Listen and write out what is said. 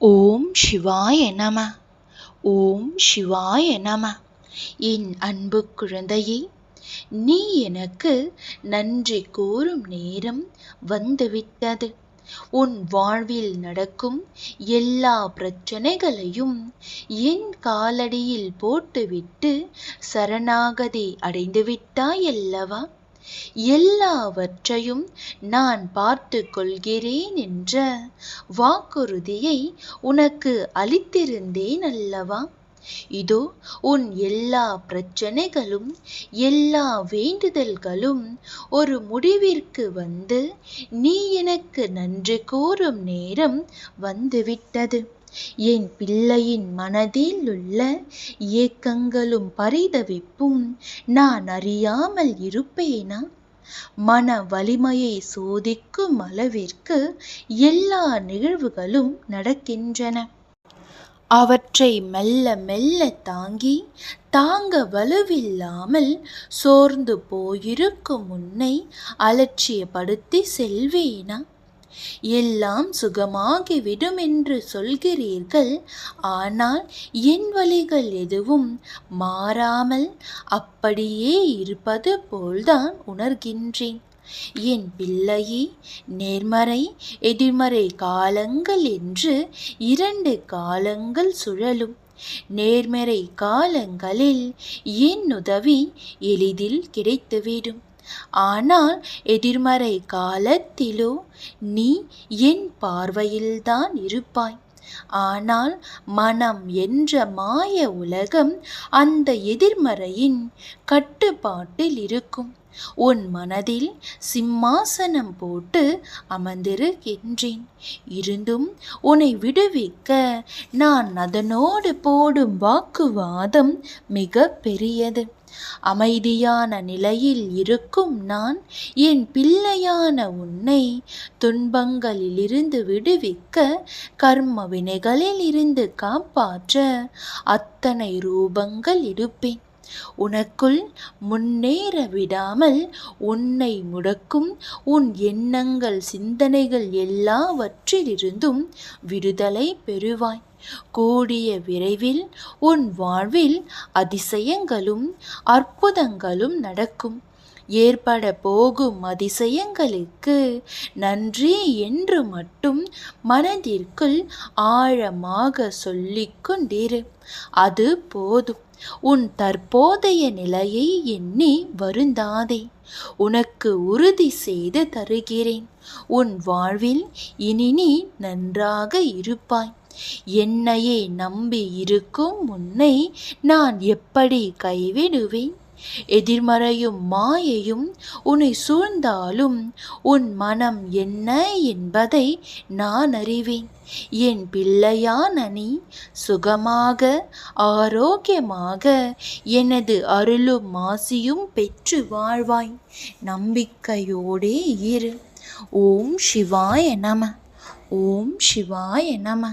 ஓம் சிவாய நம. ஓம் சிவாய நம. என் அன்பு குழந்தையே நீ எனக்கு நன்றி கூறும் நேரம் வந்துவிட்டது. உன் வாழ்வில் நடக்கும் எல்லா பிரச்சனைகளையும் என் காலடியில் போட்டுவிட்டு சரணாகதி அடைந்துவிட்டாயல்லவா? எல்லாவற்றையும் நான் பார்த்து கொள்கிறேன் என்ற வாக்குறுதியை உனக்கு அளித்திருந்தேன் அல்லவா? இதோ உன் எல்லா பிரச்சனைகளும் எல்லா வேண்டுதல்களும் ஒரு முடிவிற்கு வந்து நீ எனக்கு நன்றி கூறும் நேரம் வந்துவிட்டது. என் பிள்ளையின் மனதில் உள்ள ஏக்கங்களும் பரிதவிப்பும் நான் அறியாமல் இருப்பேனா? மன வலிமையை சோதிக்கும் அளவிற்கு எல்லா நிகழ்வுகளும் நடக்கின்றன. அவற்றை மெல்ல மெல்ல தாங்கி தாங்க வலுவில்லாமல் சோர்ந்து போயிருக்கும் உன்னை அலட்சியப்படுத்தி செல்வேனா? எல்லாம் சுகமாகிவிடும் என்று சொல்கிறீர்கள். ஆனால் என் வழிகள் எதுவும் மாறாமல் அப்படியே இருப்பது போல்தான் உணர்கின்றேன். என் பிள்ளையே நேர்மறை எதிர்மறை காலங்கள் என்று இரண்டு காலங்கள் சுழலும். நேர்மறை காலங்களில் என் உதவி எளிதில் கிடைத்துவிடும். ஆனால் எதிர்மறை காலத்திலோ நீ என் பார்வையில்தான் இருப்பாய். ஆனால் மனம் என்ற மாய உலகம் அந்த எதிர்மறையின் கட்டுப்பாட்டில் இருக்கும். உன் மனதில் சிம்மாசனம் போட்டு அமர்ந்திருக்கின்றேன். இருந்தும் உன்னை விடுவிக்க நான் அதனோடு போடும் வாக்குவாதம் மிக பெரியது. அமைதியான நிலையில் இருக்கும் நான் என் பிள்ளையான உன்னை துன்பங்களிலிருந்து விடுவிக்க கர்ம வினைகளில் இருந்து காப்பாற்ற அத்தனை ரூபங்கள் எடுப்பேன். உனக்குள் முன்னேற விடாமல் உன்னை முடக்கும் உன் எண்ணங்கள் சிந்தனைகள் எல்லாவற்றிலிருந்தும் விடுதலை பெறுவாய். கூடிய விரைவில் உன் வாழ்வில் அதிசயங்களும் அற்புதங்களும் நடக்கும். ஏற்பட போகும் அதிசயங்களுக்கு நன்றி என்று மட்டும் மனதிற்குள் ஆழமாக சொல்லிக் கொண்டிரு. அது போதும். உன் தற்போதைய நிலையை எண்ணி வருந்தாதே. உனக்கு உறுதி செய்து தருகிறேன். உன் வாழ்வில் இனி நீ நன்றாக இருப்பாய். என்னையே நம்பி இருக்கும் உன்னை நான் எப்படி கைவிடுவேன்? எதிர்மறையும் மாயையும் உன்னை சூழ்ந்தாலும் உன் மனம் என்ன என்பதை நான் அறிவேன். என் பிள்ளையான நீ சுகமாக ஆரோக்கியமாக எனது அருளும் மாசியும் பெற்று வாழ்வாய். நம்பிக்கையோடே இரு. ஓம் சிவாய நம. ஓம் சிவாய நம.